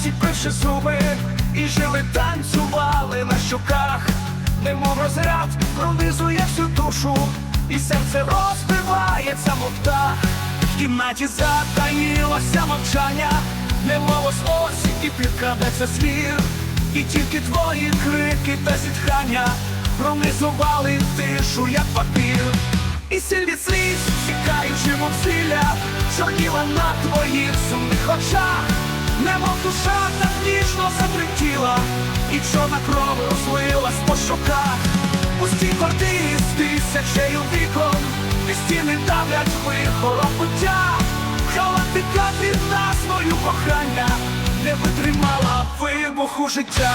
всі пиши зуби, і жили танцювали на щоках, немов розряд пронизує всю душу, і серце розбивається, мов птах. В кімнаті затаїлося мовчання, немов ось і підкрадеться звір, і тільки твої крики та зітхання пронизували тишу, як папір. Чорніла на твоїх сумних очах, немов душа так ніжно затремтіла, і чорна кров розлилась по щоках. Пусті квартири з тисячею вікон, і стіни давлять вихором буття. Галактика від нас мою кохання не витримала вибуху життя.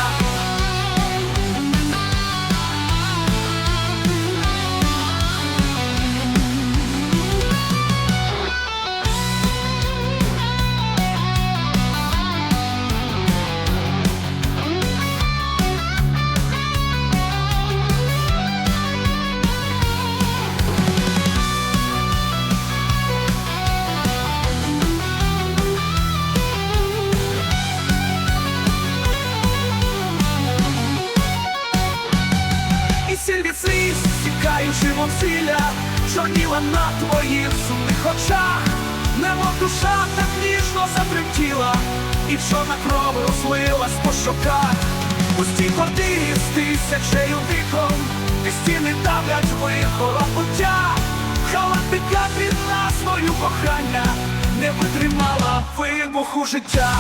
Мов чорніла на твоїх сумних очах, немов душа так ніжно затремтіла, і чорна кров розлилась по щоках. Пусті квартири з тисячею вікон, і стіни давлять вихором буття. Галактика від нас мою кохання не витримала вибуху життя.